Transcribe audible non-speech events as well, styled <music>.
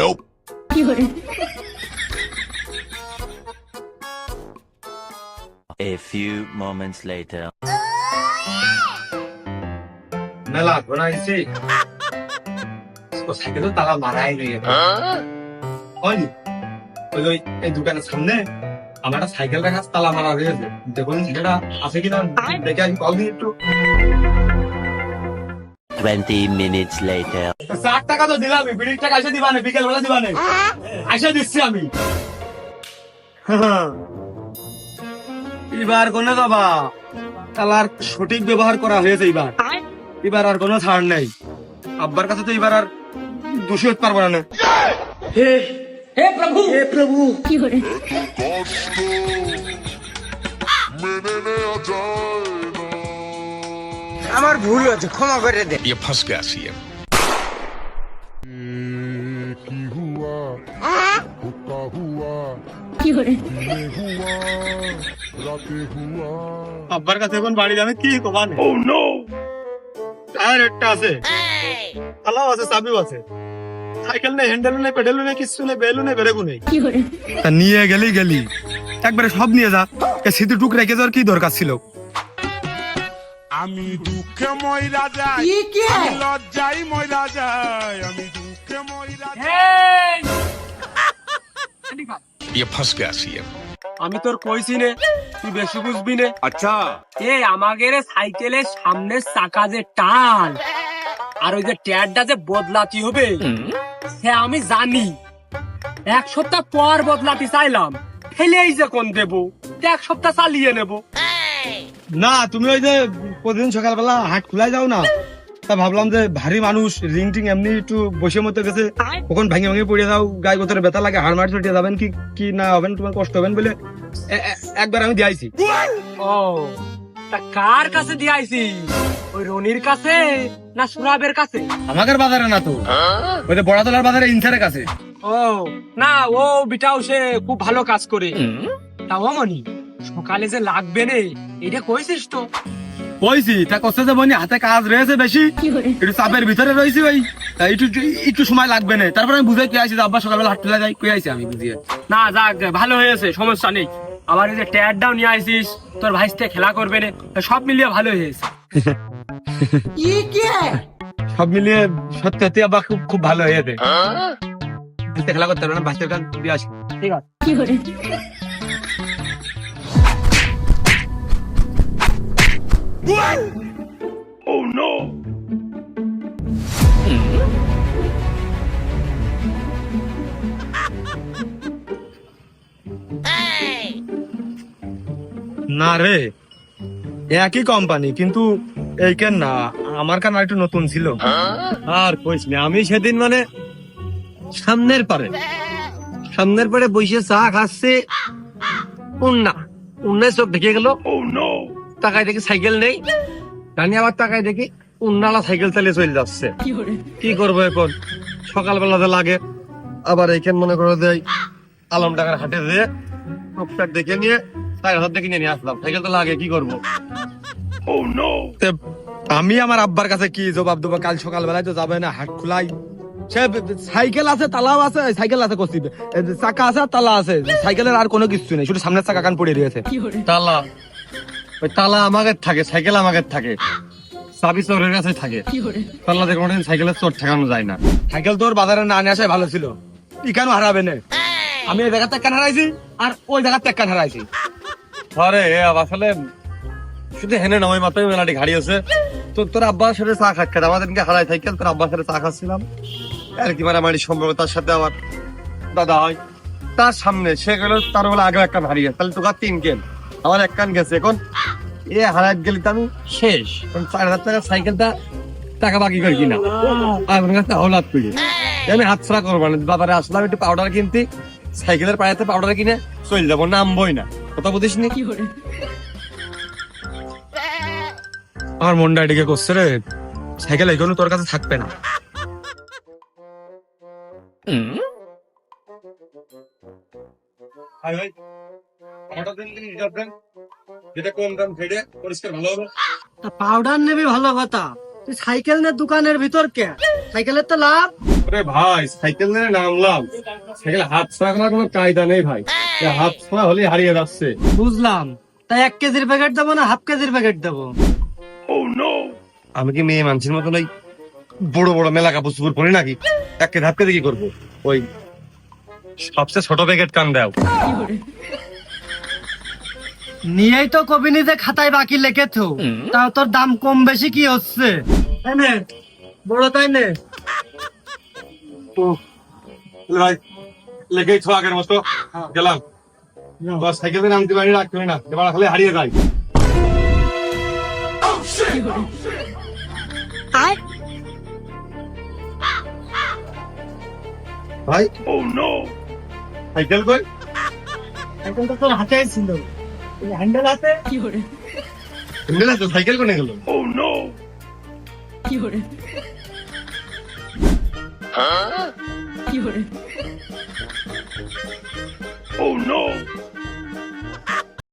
Nope. <laughs> A few moments later. মেলা ঘোরাইছি cycle তালা মারাই নেই হয়নি ওই এই দোকানের সামনে আমার একটা সাইকেল রাখা তালা মারা রয়েছে দেখুন সেটা আছে কিনা দেখে আমি কল দিই একটু 20 minutes later. চার টাকা তো দিলাম বিড়ির টাকা এসে দিবানে বিকেল বেলা দিবানে। এসে দিচ্ছি আমি। এবার কোনে যাবা তালার সঠিক ব্যবহার করা হয়েছে এবার এবার আর কোনো ছাড় নেই। আব্বার কাছে তো এবার আর দোষী হতে পারব না হে হে প্রভু। হে প্রভু। আমার ভুল হয়েছে ক্ষমা করে দে ये फंस गया सीएम की हुआ होता हुआ दिने हुआ राते हुआ আব্বার কাছে এখন বাড়ি যাবে কি কমান ও নো টায়ার একটা আছে তালাও আছে চাবিও আছে সাইকেল নেই হ্যান্ডেল নেই পেডেল নেই কিছু নেই বেলু নেই বেরেগু নেই তা নিয়ে গেলি গেলি একবারে সব নিয়ে যা এ স্মৃতি টুক রেখে যাওয়ার কি দরকার ছিল আমি দুঃখে মই যাই লজ্জাই মই যাই আমি দুঃখে মই রাজাই আমি তোর কইছি নে তুই বেশি বুঝবি নে। আচ্ছা। এ আমাদের সাইকেলের সামনের চাকা যে টাল আর ওই যে ট্যারটা যে বদলাতি হবে সে আমি জানি। এক সপ্তাহ পর বদলাতি চাইলাম ফেলেই যে কোন দেবো এক সপ্তাহ চালিয়ে নেব। না তুমি ওই যে প্রতিদিন সকালবেলা হাট খুলাই যাও না? তা ভাবলাম যে ভারী মানুষ রিং টিং এমনি একটু বসে মতো গেছে। কখন ভেঙে ভেঙে পড়ে যাও গায়ে গোতরে ব্যথা লাগে হাড় মার ছুটে যাবেন কি কি না হবেন তোমার কষ্ট হবেন বলে একবার আমি দিয়েছি ও তা কার কাছে দিয়াইছি? ওই রনির কাছে না সুরাবের কাছে? আমাদের বাজারে না তো। ওই যে বড়াতলার বাজারে ইনসারের কাছে। ও না ও বিটাও সে খুব ভালো কাজ করে। তা ও মনি সকালে যে লাগবে নে এটা কইছিস তো? কইছি তা কষ্ট যে বনি হাতে কাজ রয়েছে বেশি। একটু চাপের ভিতরে রয়েছি তা একটু একটু সময় লাগবে না। তারপরে আমি বুঝাই কে আইছি যে আব্বা সকালবেলা হাট তুলে যাই কই আইছি আমি বুঝিয়ে না যাক ভালো হয়েছে সমস্যা নেই। আবার এই যে ট্যাডটাও নিয়ে আইছিস তোর ভাইসতে খেলা করবে না। সব মিলিয়ে ভালো হয়েছে। <laughs> সব মিলিয়ে সত্যি সত্যি আব্বা খুব খুব ভালো হয়েছে। খেলা করতে পারবে না বাচ্চার গান দিয়ে আসি। ঠিক আছে না রে একই কোম্পানি কিন্তু এই কেন না আমার কান একটু নতুন ছিল। আর কইস না আমি সেদিন মানে সামনের পারে সামনের পারে বসে চা খাচ্ছে উন্না উন্নায় চোখ ঢেকে গেল। তাকায় দেখি সাইকেল নেই। জানি আবার তাকায় দেখি উন্নালা সাইকেল চালিয়ে চলে যাচ্ছে। কি করব এখন? সকালবেলাতে লাগে আবার এইখান মনে করে দেয় আলম টাকার হাটে দিয়ে টুকটাক দেখে নিয়ে তাই হাত দেখে নিয়ে আসলাম। সাইকেল তো লাগে কি করব? আমি আমার আব্বার কাছে কি জবাব দেবো? কাল সকালবেলায় তো যাবে না হাট খোলাই। সে সাইকেল আছে তালাও আছে সাইকেল আছে কস্তি চাকা আছে তালা আছে। সাইকেলের আর কোনো কিছু নেই শুধু সামনের চাকা কান পড়ে রয়েছে তালা। ওই তালা আমাদের থাকে সাইকেল আমাকে থাকে। চাবি চোরের কাছে থাকে। তালা দেখে কোনোদিন সাইকেলের চোর ঠেকানো যায় না। সাইকেল তোর বাজারে না নিয়ে আসাই ভালো ছিল। ই কেন হারাবে না? আমি এই জায়গাতে কেন হারাইছি আর ওই জায়গাতে কেন হারাইছি? আরে আসলে শুধু হেনে নয় মাত্র মেলাটি গাড়ি আছে। তো তোর আব্বার সাথে চা খাট খাট আমাদের হারাই সাইকেল তোর আব্বার সাথে চা খাচ্ছিলাম। আর কি মারামারি সম্পর্ক তার সাথে আমার? দাদা হয়। তার সামনে সে গেল তার বলে আগে এক কান হারিয়ে তাহলে তোকার তিন কেন? আমার এক কান গেছে এখন এ হারাই গেলি তো আমি। শেষ। চার হাজার সাইকেলটা টাকা বাকি করে কিনা। আমার কাছে হলাদ পিড়ি আমি হাত ছাড়া করব না। বাবারে আসলাম একটু পাউডার কিনতে। সাইকেলের পায়েতে পাউডার কিনে চলে যাব নামবই না। কথা বুঝিস নি? আমার মনটা এদিকে করছে রে। সাইকেল এখনও তোর কাছে থাকবে না। ভাই ভাই আমারটা দিন দিন হিসাব দেন যেটা কম দাম ফেডে পরিষ্কার ভালো হবে। পাউডার নেবে ভালো কথা। তুই সাইকেল নে দোকানের ভিতর কে? সাইকেলের তো লাভ। আরে ভাই সাইকেল নিয়ে নামলাম। সাইকেল হাত করার কোনো কায়দা নেই ভাই। হাত ছোঁয়া হলেই হারিয়ে যাচ্ছে। বুঝলাম। তাই এক কেজির প্যাকেট দেবো না হাফ কেজির প্যাকেট দেবো? আমি কি মেয়ে মানুষের মতো নাই বড় বড় মেলা কাপড় চুপুর পরি নাকি? এক কেজি হাত কেজি কি করব? ওই সবচেয়ে ছোট প্যাকেট কান দাও। নিয়েই তো কবি নিজে খাতায় বাকি লেখেছো। তাও তোর দাম কম বেশি কি হচ্ছে? বড় তাই নে। ভাই ছো আগের মতো। গেলাম। সাইকেল দিয়ে নামতে পারি রাখতে না। এবার খালি হারিয়ে যায় ভাই? ও নো সাইকেল কই? সাইকেল তো তোর হাতে ছিল। হ্যান্ডেল আছে? কি করে হ্যান্ডেল আছে সাইকেল কোনে গেল? ও নো ও নো